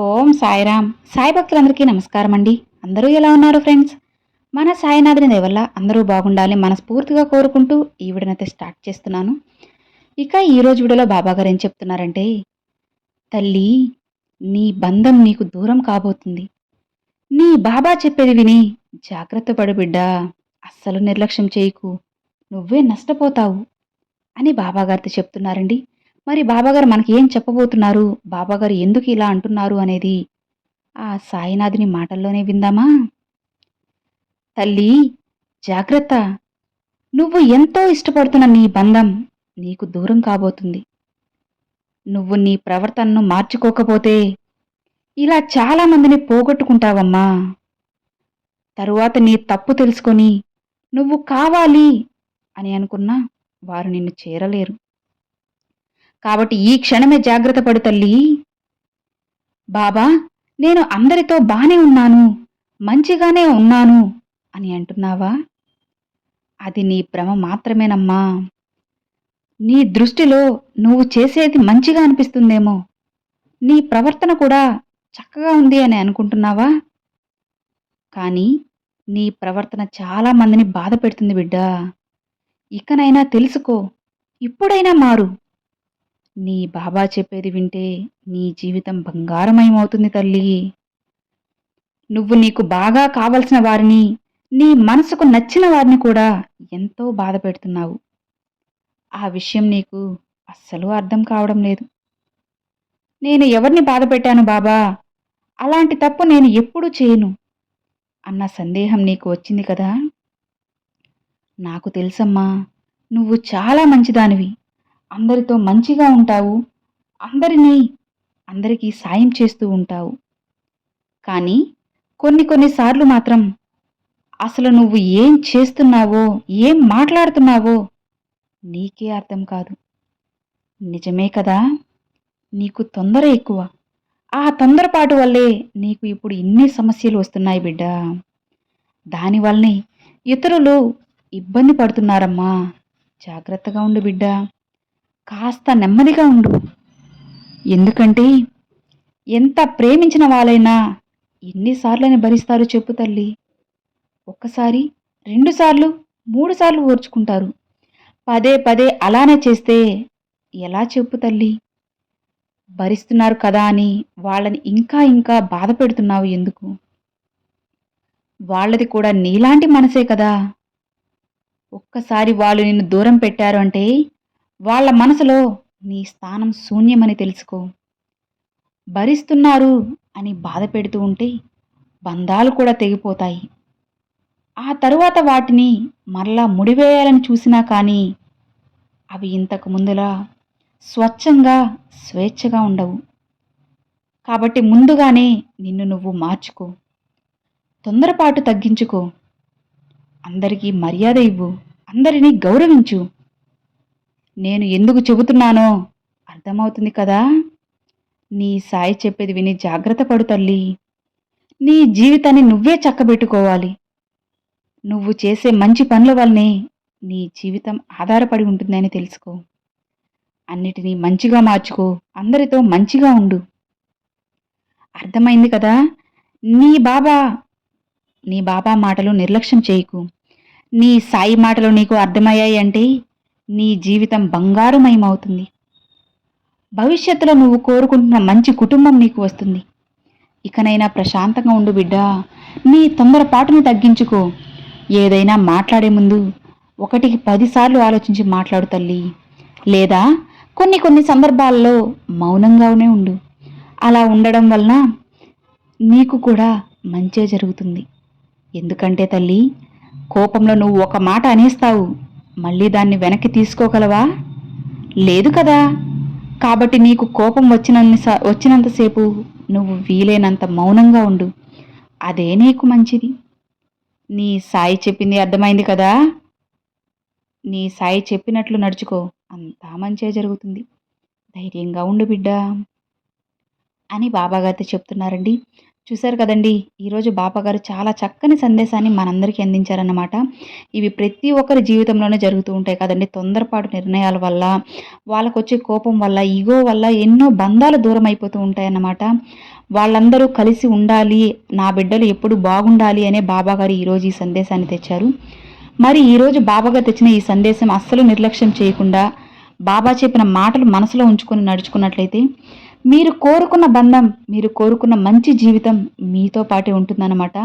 ఓం సాయిరామ్. సాయి భక్తులందరికీ నమస్కారం అండి. అందరూ ఎలా ఉన్నారు ఫ్రెండ్స్? మన సాయినాథుని దేవల్ల అందరూ బాగుండాలి మనస్ఫూర్తిగా కోరుకుంటూ ఈ విడనైతే స్టార్ట్ చేస్తున్నాను. ఇక ఈరోజు వీడియోలో బాబా గారు ఏం చెప్తున్నారంటే తల్లి నీ బంధం నీకు దూరం కాబోతుంది. నీ బాబా చెప్పేది విని జాగ్రత్త పడు బిడ్డా. అస్సలు నిర్లక్ష్యం చేయకు. నువ్వే నష్టపోతావు అని బాబాగారితో చెప్తున్నారండి. మరి బాబాగారు మనకి ఏం చెప్పబోతున్నారు? బాబాగారు ఎందుకు ఇలా అంటున్నారు అనేది ఆ సాయినాథుని మాటల్లోనే విందామా? తల్లి జాగ్రత్త. నువ్వు ఎంతో ఇష్టపడుతున్న నీ బంధం నీకు దూరం కాబోతుంది. నువ్వు నీ ప్రవర్తనను మార్చుకోకపోతే ఇలా చాలా మందిని పోగొట్టుకుంటావమ్మా. తరువాత నీ తప్పు తెలుసుకొని నువ్వు కావాలి అని అనుకున్నా వారు నిన్ను చేరలేరు. కాబట్టి ఈ క్షణమే జాగ్రత్త పడు తల్లి. బాబా నేను అందరితో బానే ఉన్నాను మంచిగానే ఉన్నాను అని అంటున్నావా? అది నీ భ్రమ మాత్రమేనమ్మా. నీ దృష్టిలో నువ్వు చేసేది మంచిగా అనిపిస్తుందేమో. నీ ప్రవర్తన కూడా చక్కగా ఉంది అని అనుకుంటున్నావా? కానీ నీ ప్రవర్తన చాలా మందిని బాధ పెడుతుంది బిడ్డా. ఇకనైనా తెలుసుకో ఇప్పుడైనా మారు. నీ బాబా చెప్పేది వింటే నీ జీవితం బంగారమయమవుతుంది తల్లి. నువ్వు నీకు బాగా కావలసిన వారిని నీ మనసుకు నచ్చిన వారిని కూడా ఎంతో బాధ పెడుతున్నావు. ఆ విషయం నీకు అస్సలు అర్థం కావడం లేదు. నేను ఎవరిని బాధ పెట్టాను బాబా? అలాంటి తప్పు నేను ఎప్పుడూ చేయను అన్న సందేహం నీకు వచ్చింది కదా? నాకు తెలుసమ్మా నువ్వు చాలా మంచిదానివి. అందరితో మంచిగా ఉంటావు. అందరినీ అందరికీ సాయం చేస్తూ ఉంటావు. కానీ కొన్ని కొన్నిసార్లు మాత్రం అసలు నువ్వు ఏం చేస్తున్నావో ఏం మాట్లాడుతున్నావో నీకే అర్థం కాదు. నిజమే కదా? నీకు తొందర ఎక్కువ. ఆ తొందరపాటు వల్లే నీకు ఇప్పుడు ఇన్ని సమస్యలు వస్తున్నాయి బిడ్డ. దానివల్లనే ఇతరులు ఇబ్బంది పడుతున్నారమ్మా. జాగ్రత్తగా ఉండు బిడ్డ. కాస్త నెమ్మదిగా ఉండు. ఎందుకంటే ఎంత ప్రేమించిన వాళ్ళైనా ఎన్నిసార్లని భరిస్తారు చెప్పు తల్లి. ఒక్కసారి రెండుసార్లు మూడుసార్లు ఓర్చుకుంటారు. పదే పదే అలానే చేస్తే ఎలా చెప్పు తల్లి? భరిస్తున్నారు కదా అని వాళ్ళని ఇంకా ఇంకా బాధ పెడుతున్నావు ఎందుకు? వాళ్ళది కూడా నీలాంటి మనసే కదా. ఒక్కసారి వాళ్ళు నిన్ను దూరం పెట్టారు అంటే వాళ్ళ మనసులో నీ స్థానం శూన్యమని తెలుసుకో. భరిస్తున్నారు అని బాధ పెడుతూ ఉంటే బంధాలు కూడా తెగిపోతాయి. ఆ తరువాత వాటిని మరలా ముడివేయాలని చూసినా కానీ అవి ఇంతకు ముందులా స్వచ్ఛంగా స్వేచ్ఛగా ఉండవు. కాబట్టి ముందుగానే నిన్ను నువ్వు మార్చుకో. తొందరపాటు తగ్గించుకో. అందరికీ మర్యాద ఇవ్వు. అందరినీ గౌరవించు. నేను ఎందుకు చెబుతున్నానో అర్థమవుతుంది కదా? నీ సాయి చెప్పేది విని జాగ్రత్త పడు తల్లి. నీ జీవితాన్ని నువ్వే చక్కబెట్టుకోవాలి. నువ్వు చేసే మంచి పనుల వల్లనే నీ జీవితం ఆధారపడి ఉంటుందని తెలుసుకో. అన్నిటినీ మంచిగా మార్చుకో. అందరితో మంచిగా ఉండు. అర్థమైంది కదా? నీ బాబా నీ బాబా మాటలు నిర్లక్ష్యం చేయకు. నీ సాయి మాటలు నీకు అర్థమయ్యాయి అంటే నీ జీవితం బంగారుమయమవుతుంది. భవిష్యత్తులో నువ్వు కోరుకుంటున్న మంచి కుటుంబం నీకు వస్తుంది. ఇకనైనా ప్రశాంతంగా ఉండు బిడ్డా. నీ తొందరపాటును తగ్గించుకో. ఏదైనా మాట్లాడే ముందు ఒకటికి పదిసార్లు ఆలోచించి మాట్లాడు తల్లి. లేదా కొన్ని కొన్ని సందర్భాల్లో మౌనంగానే ఉండు. అలా ఉండడం వలన నీకు కూడా మంచే జరుగుతుంది. ఎందుకంటే తల్లి కోపంలో నువ్వు ఒక మాట అనేస్తావు. మళ్ళీ దాన్ని వెనక్కి తీసుకోగలవా? లేదు కదా. కాబట్టి నీకు కోపం వచ్చినన్ని వచ్చినంతసేపు నువ్వు వీలైనంత మౌనంగా ఉండు. అదే నీకు మంచిది. నీ సాయి చెప్పింది అర్థమైంది కదా? నీ సాయి చెప్పినట్లు నడుచుకో. అంతా మంచిగా జరుగుతుంది. ధైర్యంగా ఉండు బిడ్డ అని బాబాగారితో చెప్తున్నారండి. చూశారు కదండి ఈరోజు బాబాగారు చాలా చక్కని సందేశాన్ని మనందరికీ అందించారన్నమాట. ఇవి ప్రతి ఒక్కరి జీవితంలోనే జరుగుతూ ఉంటాయి కదండి తొందరపాటు నిర్ణయాల వల్ల వాళ్ళకు వచ్చే కోపం వల్ల ఈగో వల్ల ఎన్నో బంధాలు దూరం అయిపోతూ ఉంటాయన్నమాట. వాళ్ళందరూ కలిసి ఉండాలి నా బిడ్డలు ఎప్పుడు బాగుండాలి అనే బాబాగారు ఈరోజు ఈ సందేశాన్ని తెచ్చారు. మరి ఈరోజు బాబాగారు తెచ్చిన ఈ సందేశం అస్సలు నిర్లక్ష్యం చేయకుండా బాబా చెప్పిన మాటలు మనసులో ఉంచుకొని నడుచుకున్నట్లయితే మీరు కోరుకున్న బంధం మీరు కోరుకున్న మంచి జీవితం మీతో పాటే ఉంటుందన్నమాట.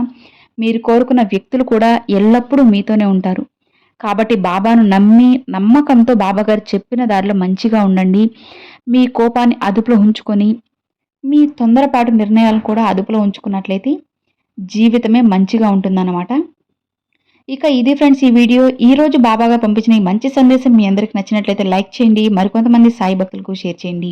మీరు కోరుకున్న వ్యక్తులు కూడా ఎల్లప్పుడూ మీతోనే ఉంటారు. కాబట్టి బాబాను నమ్మి నమ్మకంతో బాబాగారు చెప్పిన దారిలో మంచిగా ఉండండి. మీ కోపాన్ని అదుపులో ఉంచుకొని మీ తొందరపాటు నిర్ణయాలను కూడా అదుపులో ఉంచుకున్నట్లయితే జీవితమే మంచిగా ఉంటుందన్నమాట. ఇక ఇది ఫ్రెండ్స్ ఈ వీడియో. ఈ రోజు బాబాగా పంపించిన ఈ మంచి సందేశం మీ అందరికి నచ్చినట్లయితే లైక్ చేయండి. మరికొంతమంది సాయి భక్తులకు షేర్ చేయండి.